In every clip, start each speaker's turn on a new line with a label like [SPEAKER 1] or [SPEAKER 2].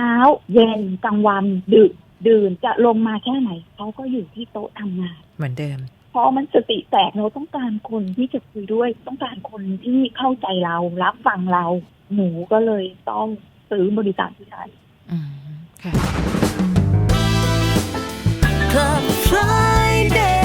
[SPEAKER 1] ช้า เย็นกลางวันดึกดื่นจะลงมาแค่ไหนเขาก็อยู่ที่โต๊ะทำงาน
[SPEAKER 2] เหมือนเดิม
[SPEAKER 1] เพราะมันสติแตกเราต้องการคนที่จะคุยด้วย ต้องการคนที่เข้าใจเรารับฟังเรา หนูก็เลยต้องซื้อบริการที่ใช้
[SPEAKER 2] อืมค่ะ
[SPEAKER 3] Club Friday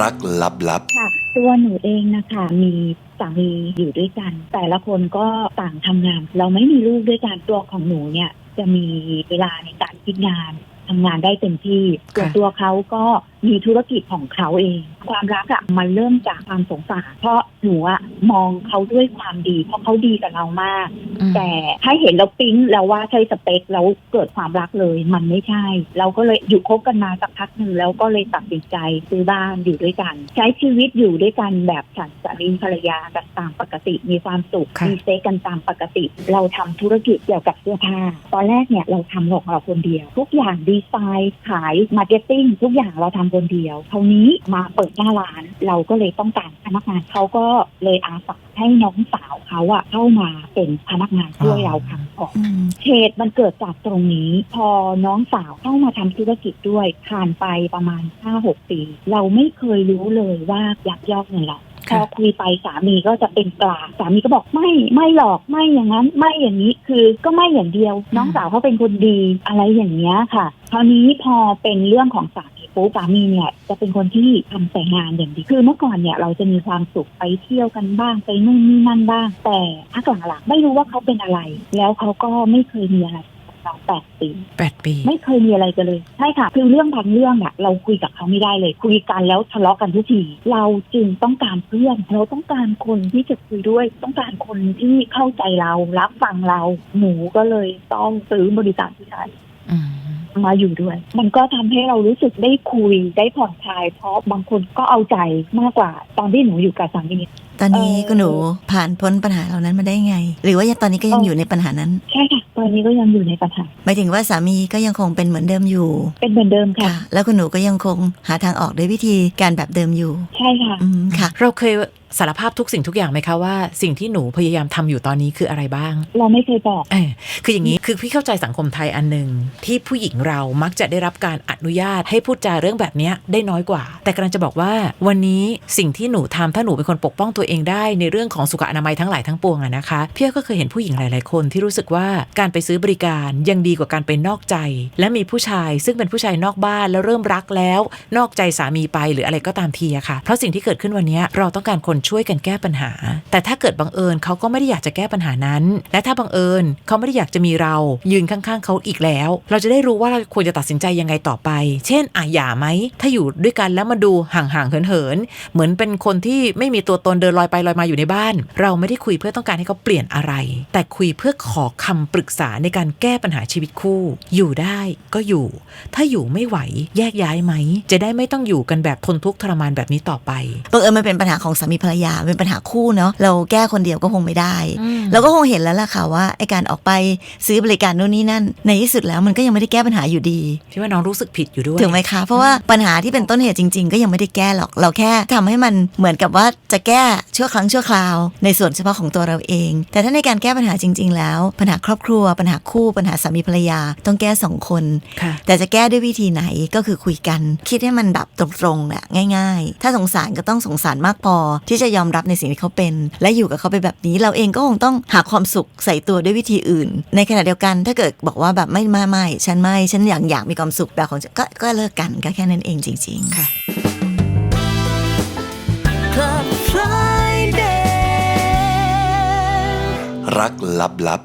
[SPEAKER 4] รักลับลับ
[SPEAKER 1] ค่ะ ตัวหนูเองนะคะมีสามีอยู่ด้วยกัน แต่ละคนก็ต่างทำงาน เราไม่มีลูกด้วยกันตัวของหนูเนี่ย จะมีเวลาในการคิดงานทำงานได้เต็มที่ส่วน
[SPEAKER 2] ค่
[SPEAKER 1] ตัวเขาก็ มีธุรกิจของเขาเอง ความรักอะมันเริ่มจากความสงสารเพราะหนูอะมองเขาด้วยความดี เพราะเขาดีกับเรามาก
[SPEAKER 2] อืม
[SPEAKER 1] แต่ถ้าเห็นเราปิ๊งแล้วว่าใช่สเปคแล้วเกิดความรักเลย มันไม่ใช่ เราก็เลยอยู่คบกันมาสักพักหนึ่งแล้วก็เลยตัดสินใจซื้อบ้านอยู่ด้วยกัน ใช้ชีวิตอยู่ด้วยกันแบบฉันสามีภรรยากันตามปกติมีความสุข
[SPEAKER 2] ค่ะ
[SPEAKER 1] มีเซ็กกันตามปกติ เราทำธุรกิจเกี่ยวกับเสื้อผ้าตอนแรกเนี่ยเราทำของเราคนเดียว ทุกอย่างดีไซน์ขายมาร์เก็ตติ้งทุกอย่างเราทำคนเดียวคราวนี้มาเปิดหน้าร้าน เราก็เลยต้องการพนักงานเขาก็เลยอาสาให้น้องสาวเขาอะเข้ามาเป็นพนักงานช่วยเราทำของ
[SPEAKER 3] อืม
[SPEAKER 1] เหตุมันเกิดจากตรงนี้ พอน้องสาวเข้ามาทำธุรกิจด้วยผ่านไปประมาณ5-6ปี เราไม่เคยรู้เลยว่ายักยอกเงินเรา พ
[SPEAKER 2] ค่ะ
[SPEAKER 1] อคุยไปสามีก็จะเป็นกลางสามีก็บอกไม่ไม่หรอกไม่อย่างนั้น ไม่อย่างนี้คือก็ไม่อย่างเดียว น้องสาวเขาเป็นคนดีอะไรอย่างเงี้ยค่ะคราวนี้พอเป็นเรื่องของสามีปุ๊บสามีเนี่ยจะเป็นคนที่ทำแต่งานอย่างดีคือเมื่อก่อนเนี่ยเราจะมีความสุขไปเที่ยวกันบ้างไปนู่นนี่นั่นบ้าง แต่พักหลังๆไม่รู้ว่าเขาเป็นอะไร แล้วเขาก็ไม่เคยมีอะไรกับ เราแปดปี
[SPEAKER 2] แปดปี
[SPEAKER 1] ไม่เคยมีอะไรกันเลย ใช่ค่ะ คือเรื่องบางเรื่องอะเราคุยกับเขาไม่ได้เลย คุยกันแล้วทะเลาะกันทุกที เราจึงต้องการเพื่อน เราต้องการคนที่จะคุยด้วย ต้องการคนที่เข้าใจเรา รับฟังเรา หนูก็เลยต้องซื้อบริการที่ใช้
[SPEAKER 2] อืม
[SPEAKER 1] มาอยู่ด้วย มันก็ทำให้เรารู้สึกได้คุยได้ผ่อนคลายเพราะบางคนก็เอาใจมากกว่าตอนที่หนูอยู่กับสามี
[SPEAKER 3] ตอนนี้
[SPEAKER 1] เอ่อ
[SPEAKER 3] คุณหนูผ่านพ้นปัญหาเหล่านั้นมาได้ไง หรือว่ายังตอนนี้ก็ยัง
[SPEAKER 1] เอ่อ
[SPEAKER 3] อ
[SPEAKER 1] อ
[SPEAKER 3] ยู่ในปัญหานั้น
[SPEAKER 1] ใช่ค่ะตอนนี้ก็ยังอยู่ในปัญหา
[SPEAKER 3] หมายถึงว่าสามีก็ยังคงเป็นเหมือนเดิมอยู่
[SPEAKER 1] เป็นเหมือนเดิมค่ะ
[SPEAKER 3] ค่ะแล้วคุณหนูก็ยังคงหาทางออกด้วยวิธีการแบบเดิมอยู่
[SPEAKER 1] ใช่ค่ะ
[SPEAKER 3] อืมค่ะ
[SPEAKER 2] เราเคย สารภาพทุกสิ่งทุกอย่างไหมคะว่าสิ่งที่หนูพยายามทำอยู่ตอนนี้คืออะไรบ้าง
[SPEAKER 1] เราไม่เคยบอก
[SPEAKER 2] เออคืออย่างนี้คือพี่เข้าใจสังคมไทยอันหนึ่งที่ผู้หญิงเรามักจะได้รับการอนุญาตให้พูดจาเรื่องแบบเนี้ยได้น้อยกว่า แต่กำลังจะบอกว่า วันนี้สิ่งที่หนูทำถ้าหนูเป็นคนปกป้องตัวเองได้ในเรื่องของสุขอนามัยทั้งหลายทั้งปวงอะนะคะพี่ก็เคยเห็นผู้หญิงหลาย ๆ คนที่รู้สึกว่าการไปซื้อบริการยังดีกว่าการไปนอกใจ และมีผู้ชาย ซึ่งเป็นผู้ชายนอกบ้านแล้วเริ่มรักแล้ว นอกใจสามีไปหรืออะไรก็ตามทีอะค่ะเพราะสิ่งที่เกิดขึ้นวันนี้เราต้องการคนช่วยกันแก้ปัญหา แต่ถ้าเกิดบังเอิญเขาก็ไม่ได้อยากจะแก้ปัญหานั้น และถ้าบังเอิญเขาไม่ได้อยากจะมีเรายืนข้างๆเขาอีกแล้ว เราจะได้รู้ว่าเราควรจะตัดสินใจยังไงต่อไป เช่นอะหย่าไหมถ้าอยู่ด้วยกันแล้วมาดูห่างๆเหินๆเหมือนเป็นคนที่ไม่มีตัวตนเดินลอยไปลอยมาอยู่ในบ้าน เราไม่ได้คุยเพื่อต้องการให้เขาเปลี่ยนอะไร แต่คุยเพื่อขอคำปรึกษาในการแก้ปัญหาชีวิตคู่ อยู่ได้ก็อยู่ ถ้าอยู่ไม่ไหวแยกย้ายไหม จะได้ไม่ต้องอยู่กันแบบทนทุกข์ทรมานแบบนี้ต่อไป
[SPEAKER 3] บังเอิญมันเป็นปัญหาของสามีภรรยาเป็นปัญหาคู่เนาะเราแก้คนเดียวก็คงไม่ได้
[SPEAKER 2] อืม
[SPEAKER 3] เราก็คงเห็นแล้วล่ะค่ะว่าไอการออกไปซื้อบริการโน่นนี่นั่น ในที่สุดแล้วมันก็ยังไม่ได้แก้ปัญหาอยู่ดี
[SPEAKER 2] ที่ว่าน้องรู้สึกผิดอยู่ด้วย
[SPEAKER 3] ถึงไหมคะเพราะว่าปัญหาที่เป็นต้นเหตุจริง ๆ ก็ยังไม่ได้แก้หรอกเราแค่ทำให้มันเหมือนกับว่าจะแก้ชั่วครั้งชั่วคราว ในส่วนเฉพาะของตัวเราเอง แต่ถ้าในการแก้ปัญหาจริง ๆ แล้ว ปัญหาครอบครัว ปัญหาคู่ปัญหาสามีภรรยาต้องแก้สองคน
[SPEAKER 2] ค่ะ
[SPEAKER 3] แต่จะแก้ด้วยวิธีไหนก็คือคุยกัน คิดให้มันแบบตรงๆแหละง่าย ๆ ถ้าสงสารก็ต้องสงสารมากพอที่จะยอมรับในสิ่งที่เขาเป็น และอยู่กับเขาไปแบบนี้ เราเองก็คงต้องหาความสุขใส่ตัวด้วยวิธีอื่น ในขณะเดียวกันถ้าเกิดบอกว่าแบบไม่ไม่ไม่ฉันไม่ฉันอยากอยากมีความสุขแบบของฉันก็ก็เลิกกันก็แค่นั้นเองจริง ๆ
[SPEAKER 2] ค่ะ
[SPEAKER 3] Club Friday
[SPEAKER 4] รักลับลับ